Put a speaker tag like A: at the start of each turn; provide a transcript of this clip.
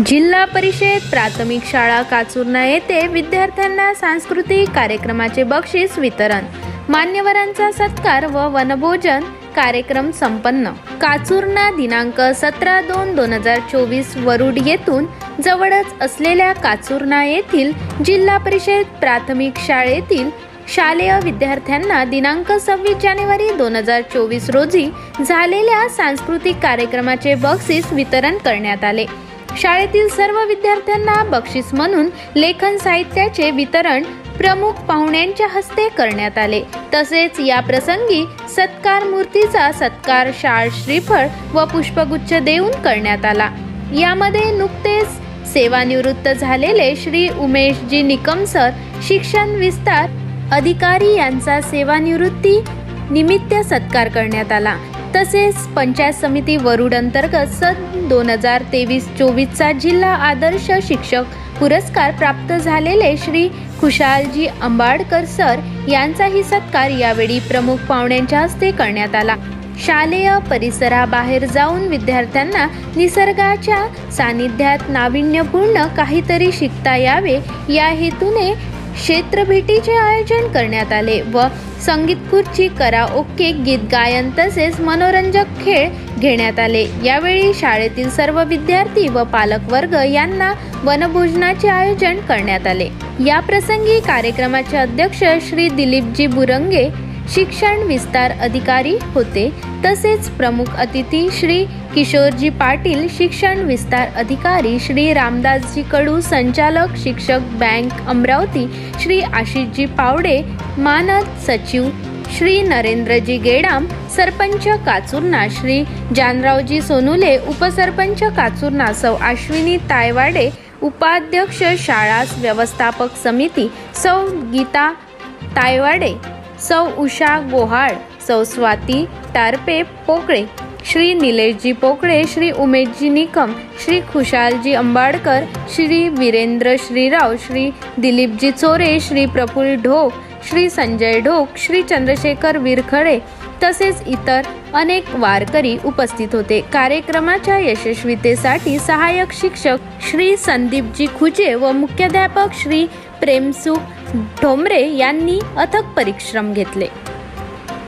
A: जिल्हा परिषद प्राथमिक शाळा काचुर्ना येथे विद्यार्थ्यांना सांस्कृतिक कार्यक्रमाचे बक्षीस वितरण मान्यवरांचा सत्कार व वनभोजन कार्यक्रम संपन्न. काचुर्ना दिनांक सतरा दोन दोन हजार चोवीस वरुड येथून जवळच असलेल्या काचुर्ना येथील जिल्हा परिषद प्राथमिक शाळेतील शालेय विद्यार्थ्यांना दिनांक सव्वीस जानेवारी दोन हजार चोवीस रोजी झालेल्या सांस्कृतिक कार्यक्रमाचे बक्षीस वितरण करण्यात आले. शाळेतील सर्व विद्यार्थ्यांना बक्षीस म्हणून लेखन साहित्याचे वितरण प्रमुख पाहुण्यांच्या हस्ते करण्यात आले. तसेच या प्रसंगी सत्कार मूर्तीचा सत्कार शाळ श्रीफळ व पुष्पगुच्छ देऊन करण्यात आला. यामध्ये नुकतेच सेवानिवृत्त झालेले श्री उमेशजी निकम सर शिक्षण विस्तार अधिकारी यांचा सेवानिवृत्ती निमित्त सत्कार करण्यात आला. तसेच पंचायत समिती वरुड अंतर्गत सन दोन हजार तेवीस चोवीसचा जिल्हा आदर्श शिक्षक पुरस्कार प्राप्त झालेले श्री खुशालजी आंबाडकर सर यांचाही सत्कार यावेळी प्रमुख पाहुण्यांच्या हस्ते करण्यात आला. शालेय परिसराबाहेर जाऊन विद्यार्थ्यांना निसर्गाच्या सानिध्यात नाविन्यपूर्ण काहीतरी शिकता यावे या हेतूने क्षेत्रभेटीचे आयोजन करण्यात आले व संगीत खुर्ची कराओके गीत गायन तसेच मनोरंजक खेळ घेण्यात आले. यावेळी शाळेतील सर्व विद्यार्थी व पालक वर्ग यांना वनभोजनाचे आयोजन करण्यात आले. या प्रसंगी कार्यक्रमाचे अध्यक्ष श्री दिलीपजी बुरंगे शिक्षण विस्तार अधिकारी होते. तसेच प्रमुख अतिथी श्री किशोरजी पाटील शिक्षण विस्तार अधिकारी श्री रामदासजी कडू संचालक शिक्षक बँक अमरावती श्री आशिषजी पावडे मानद सचिव श्री नरेंद्रजी गेडाम सरपंच काचुर्ना श्री जानरावजी सोनुले उपसरपंच काचुर्ना सौ अश्विनी तायवाडे उपाध्यक्ष शाळा व्यवस्थापक समिती सौ गीता तायवाडे सौ उषा गोहाळ सौ स्वाती टारपे पोकळे श्री निलेशजी पोकळे श्री उमेशजी निकम श्री खुशालजी अंबाडकर श्री वीरेंद्र श्रीराव श्री दिलीपजी चोरे श्री प्रफुल ढोक श्री संजय ढोक श्री चंद्रशेखर विरखडे तसेच इतर अनेक वारकरी उपस्थित होते. कार्यक्रमाच्या यशस्वीतेसाठी सहाय्यक शिक्षक श्री संदीपजी खुजे व मुख्याध्यापक श्री प्रेमसुख ठोंबरे यांनी अथक परिश्रम घेतले.